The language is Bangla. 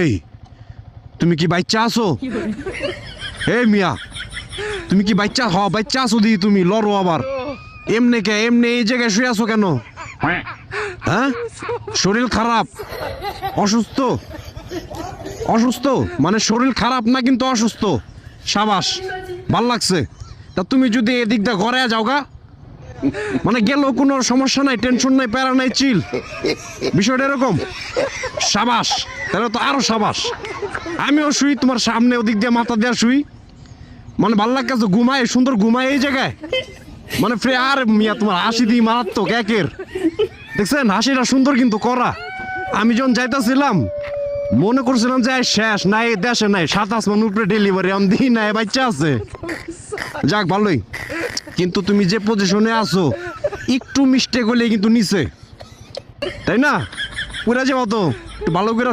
এই, তুমি কি বাচ্চা আছো? এই মিয়া, তুমি কি বাচ্চা? হ, বাচ্চা আছো দি তুমি, লড়ো আবার। এমনি কে, এমনি এই জায়গায় শুয়ে আছো কেন? হ্যাঁ? শরীর খারাপ, অসুস্থ? অসুস্থ? মানে শরীর খারাপ না কিন্তু অসুস্থ? সাবাস, ভালো লাগছে। তা তুমি যদি এদিকটা ঘরে যাও গা। মানে গেল কোনো সমস্যা নাই টেনশন নাই, প্যারা নাই চিল বিষয়টা এরকম। সাবাস। তাহলে তো আরও সাবাস। আমিও শুই, তোমার সামনে ওদিক দিয়ে মাথা দেওয়া শুই। মানে ভালো লাগছে ঘুমায়, সুন্দর ঘুমায় এই জায়গায়। মানে ফ্রে আর মিয়া, তোমার হাসি দিই মারাত্মক, একের। দেখছেন? হাসিটা সুন্দর কিন্তু করা। আমি যখন যাইতাছিলাম, মনে করছিলাম যে শেষ, নাই, দেশে নাই সাত আসমান উপরে ডেলিভারি আমি দিই নাই, বাচ্চা আছে। যাক, ভালোই। কিন্তু তুমি যে পজিশনে আছো, একটু মিস্টেক হলে কিন্তু নিচে। তাই না? পুরা যাব তো ভালো করে